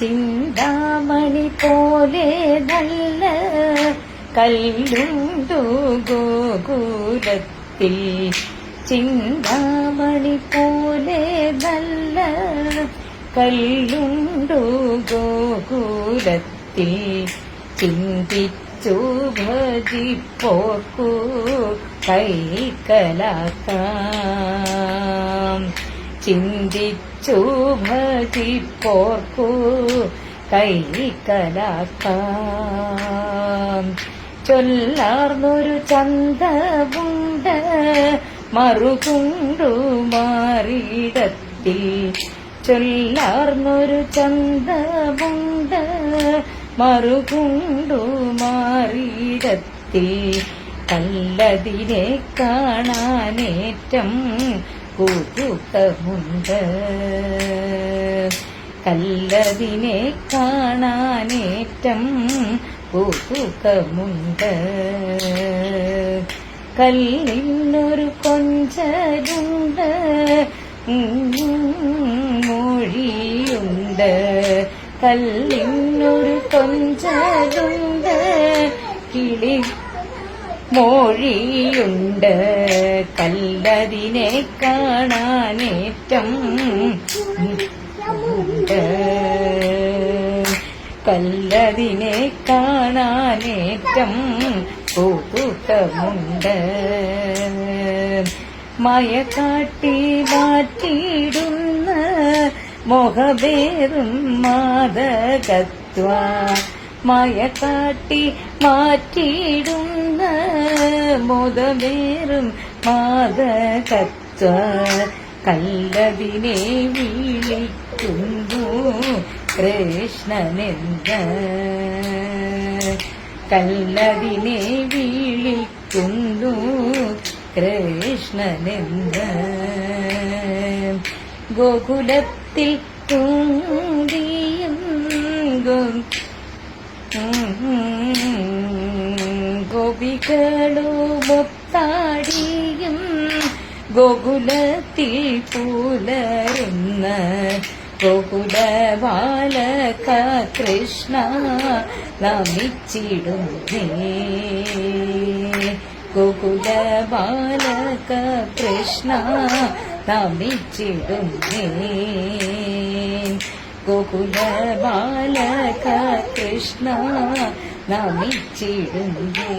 ചിന്താമണി പോലെ നല്ല കല്ലുണ്ടു ഗോകുലത്തിൽ. ചിന്താമണി പോലെ നല്ല കല്ലുണ്ടു ഗോകുലത്തിൽ. ചിന്തിച്ചു ഭജിപ്പോർക്കു കൈക്കലാക്കാം ചിന്തിച്ചു ഭജിപ്പോർക്കു കൈക്കലാക്കാം ചൊല്ലാർന്നൊരു ചന്തമുണ്ട് മറുകുണ്ടു മാറിയിടത്തിൽ ചൊല്ലാർന്നൊരു ചന്തമുണ്ട് മറുകുണ്ടു മാറിയിടത്തിൽ കല്ലതിനെ കാണാനേറ്റം കൂട്ടുക്കമുണ്ട് കല്ലതിനെ കാണാനേറ്റം കൂട്ടുകമുണ്ട് കല്ലിന്നൊരു കൊഞ്ചരുണ്ട് മൊഴിയുണ്ട് കല്ലിന്നൊരു കൊഞ്ചരുണ്ട് കിളി മോഴിയുണ്ട് കല്ലതിനെ കാണാനേറ്റം ഉണ്ട്. കല്ലതിനെ കാണാനേറ്റം പൂക്കൂട്ടമുണ്ട് മയ കാട്ടി മാറ്റിയിടുന്ന മോഹബേറും മാതകത്വ. മയ കാട്ടി മാറ്റിയിടുന്ന മോദമേറും മാത കച്ച കല്ലതിനെ വിളിക്കുന്നു കൃഷ്ണനെന്ത? കല്ലതിനെ വിളിക്കുന്നു കൃഷ്ണനെന്ത? ഗോകുലത്തിൽ തൂങ്ങിയും ഗോപികളുമൊത്താടിയും ഗോകുലത്തിൽ പുലരുന്ന ഗോകുല ബാലക കൃഷ്ണ നമിച്ചിടുന്നേ. ഗോകുല ബാലക കൃഷ്ണ നമിച്ചിടുന്നേ. ഗോകുല ബാലക കൃഷ്ണ നമിച്ചിടുന്നേ.